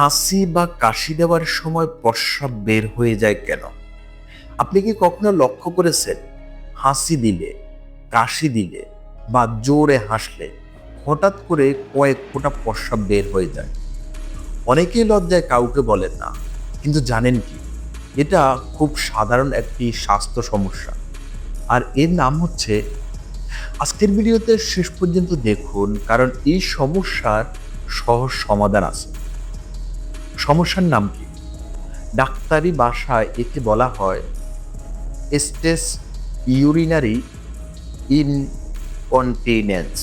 হাসি বা কাশি দেওয়ার সময় প্রস্রাব বের হয়ে যায় কেন? আপনি কি কখনো লক্ষ্য করেছেন? হাসি দিলে, কাশি দিলে বা জোরে হাসলে হঠাৎ করে কয়েক ফোঁটা প্রস্রাব বের হয়ে যায়? অনেকেই লজ্জায় কাউকে বলেন না, কিন্তু জানেন কি? এটা খুব সাধারণ একটি স্বাস্থ্য সমস্যা। আর এর নাম হচ্ছে, আজকের ভিডিওতে শেষ পর্যন্ত দেখুন, কারণ এই সমস্যার সহজ সমাধান আছে। সমস্যার নাম কি? ডাক্তারি ভাষায় একে বলা হয় স্টেস ইউরিনারি ইনকন্টিনেন্স।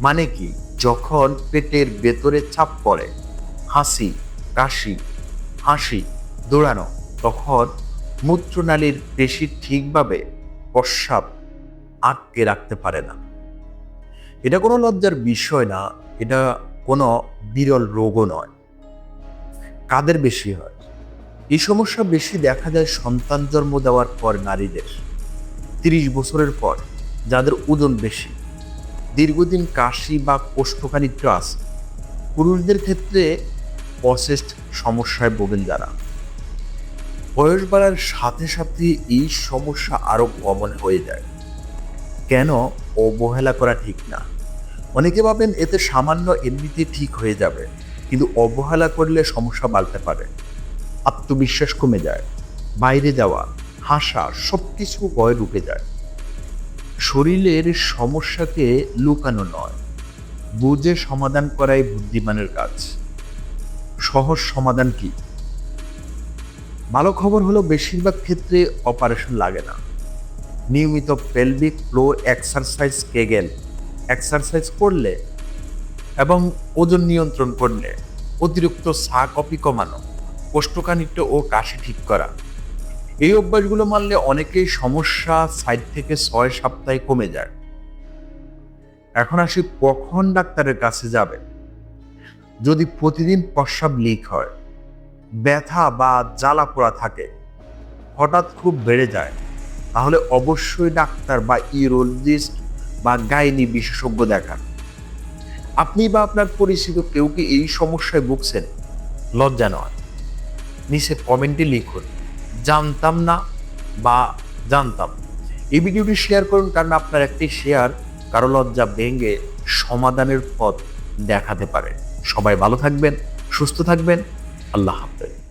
মানে কি? যখন পেটের ভেতরে চাপ পড়ে, হাসি, কাশি, হাসি দৌড়ানো, তখন মূত্রনালীর পেশি ঠিকভাবে প্রস্রাব আটকে রাখতে পারে না। এটা কোনো লজ্জার বিষয় না, এটা কোনো বিরল রোগও নয়। কাদের বেশি হয়? এই সমস্যা বেশি দেখা যায় সন্তান জন্ম দেওয়ার পর নারীদের। তিরিশ বছরের পর যাদের ওজন বেশি। দীর্ঘদিন কাশি বা কোষ্ঠকাঠিন্য আছে পুরুষদের ক্ষেত্রে প্রসেসড সমস্যায় ভোগেন যারা। বয়স বাড়ার সাথে সাথে এই সমস্যা আরও কমন হয়ে যায়। কেন? অবহেলা করা ঠিক না। অনেকে ভাবেন এতে সামান্য এমনিতে ঠিক হয়ে যাবে। কিন্তু অবহেলা করলে সমস্যা বাড়তে পারে। আত্মবিশ্বাস কমে যায়, বাইরে যাওয়া, হাসা সবকিছু ভয় ঢুকে যায়। শরীরের সমস্যাকে লুকানো নয়, বুঝে সমাধান করাই বুদ্ধিমানের কাজ। সহজ সমাধান কি? ভালো খবর হলো বেশিরভাগ ক্ষেত্রে অপারেশন লাগে না। নিয়মিত pelvic floor exercise Kegel. Exercise করলে এবং ওজন নিয়ন্ত্রণ করলে অতিরিক্ত সা কপি কমানো, কোষ্ঠকাঠিন্য ও কাশি ঠিক করা। এই অভ্যাসগুলো মানলে অনেকেই সমস্যা সাইড থেকে ছয় সপ্তাহে কমে যায়। এখন আসি কখন ডাক্তারের কাছে যাবে যদি প্রতিদিন প্রস্রাব লিক হয়, ব্যথা বা জ্বালা পোড়া থাকে, হঠাৎ খুব বেড়ে যায়, তাহলে অবশ্যই ডাক্তার বা ইউরোলজিস্ট বা গাইনি বিশেষজ্ঞ দেখান। আপনি বা আপনার পরিচিত কেউ কি এই সমস্যায় ভুগছেন? লজ্জা নয়। নিচে কমেন্টে লিখুন, জানতাম না বা জানতাম এই ভিডিওটি শেয়ার করুন কারণ আপনার একটি শেয়ার কারও লজ্জা ভেঙে সমাধানের পথ দেখাতে পারে। সবাই ভালো থাকবেন, সুস্থ থাকবেন। আল্লাহ হাফেজ।